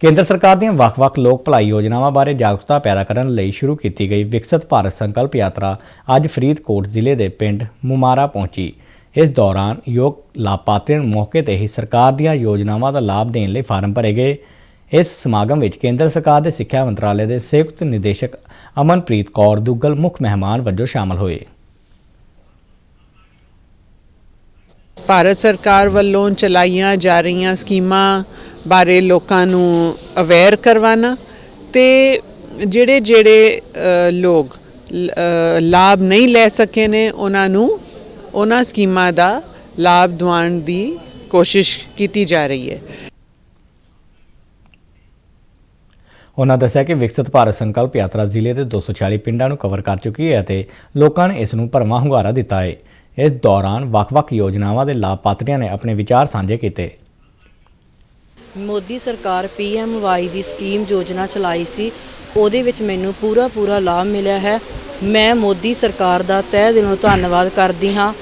ਕੇਂਦਰ ਸਰਕਾਰ ਦੀਆਂ ਵੱਖ-ਵੱਖ ਲੋਕ ਭਲਾਈ ਯੋਜਨਾਵਾਂ ਬਾਰੇ ਜਾਗਰੂਕਤਾ ਪੈਦਾ ਕਰਨ ਲਈ ਸ਼ੁਰੂ ਕੀਤੀ ਗਈ ਵਿਕਸਿਤ ਭਾਰਤ ਸੰਕਲਪ ਯਾਤਰਾ ਅੱਜ ਫਰੀਦਕੋਟ ਜ਼ਿਲ੍ਹੇ ਦੇ ਪਿੰਡ ਮੁਮਾਰਾ ਪਹੁੰਚੀ। ਇਸ ਦੌਰਾਨ ਯੋਗ ਲਾਭਪਾਤਰੀਆਂ ਨੂੰ ਮੌਕੇ ਤੇ ਹੀ ਸਰਕਾਰ ਦੀਆਂ ਯੋਜਨਾਵਾਂ ਦਾ ਲਾਭ ਦੇਣ ਲਈ ਫਾਰਮ ਭਰੇ ਗਏ। ਇਸ ਸਮਾਗਮ ਵਿੱਚ ਕੇਂਦਰ ਸਰਕਾਰ ਦੇ ਸਿੱਖਿਆ ਮੰਤਰਾਲੇ ਦੇ ਸੰਯੁਕਤ ਨਿਦੇਸ਼ਕ ਅਮਨਪ੍ਰੀਤ ਕੌਰ ਦੁੱਗਲ ਮੁੱਖ ਮਹਿਮਾਨ ਵਜੋਂ ਸ਼ਾਮਲ ਹੋਏ। ਭਾਰਤ ਸਰਕਾਰ ਵੱਲੋਂ ਚਲਾਈਆਂ ਜਾ ਰਹੀਆਂ ਸਕੀਮਾਂ ਬਾਰੇ ਲੋਕਾਂ ਨੂੰ ਅਵੇਅਰ ਕਰਵਾਉਣਾ ਤੇ ਜਿਹੜੇ ਜਿਹੜੇ ਲੋਕ ਲਾਭ ਨਹੀਂ ਲੈ ਸਕੇ ਨੇ, ਉਹਨਾਂ ਨੂੰ ਉਹਨਾਂ ਸਕੀਮਾਂ ਦਾ ਲਾਭ ਦਿਵਾਉਣ ਦੀ ਕੋਸ਼ਿਸ਼ ਕੀਤੀ ਜਾ ਰਹੀ ਹੈ। ਉਹਨਾਂ ਦੱਸਿਆ ਕਿ ਵਿਕਸਿਤ ਭਾਰਤ ਸੰਕਲਪ ਯਾਤਰਾ ਜ਼ਿਲ੍ਹੇ ਦੇ 246 ਪਿੰਡਾਂ ਨੂੰ ਕਵਰ ਕਰ ਚੁੱਕੀ ਹੈ ਅਤੇ ਲੋਕਾਂ ਨੇ ਇਸ ਨੂੰ ਭਰਵਾਂ ਹੁੰਗਾਰਾ ਦਿੱਤਾ ਹੈ। ਇਸ ਦੌਰਾਨ ਵੱਖ-ਵੱਖ ਯੋਜਨਾਵਾਂ ਦੇ ਲਾਭਪਾਤਰੀਆਂ ਨੇ ਆਪਣੇ ਵਿਚਾਰ ਸਾਂਝੇ ਕੀਤੇ। ਮੋਦੀ ਸਰਕਾਰ ਪੀਐਮਵਾਈ ਦੀ ਸਕੀਮ ਯੋਜਨਾ ਚਲਾਈ ਸੀ। ਉਹਦੇ ਵਿੱਚ ਮੈਨੂੰ ਪੂਰਾ ਪੂਰਾ ਲਾਭ ਮਿਲਿਆ ਹੈ। ਮੈਂ ਮੋਦੀ ਸਰਕਾਰ ਦਾ ਤਹਿ ਦਿਲੋਂ ਧੰਨਵਾਦ ਕਰਦੀ ਹਾਂ।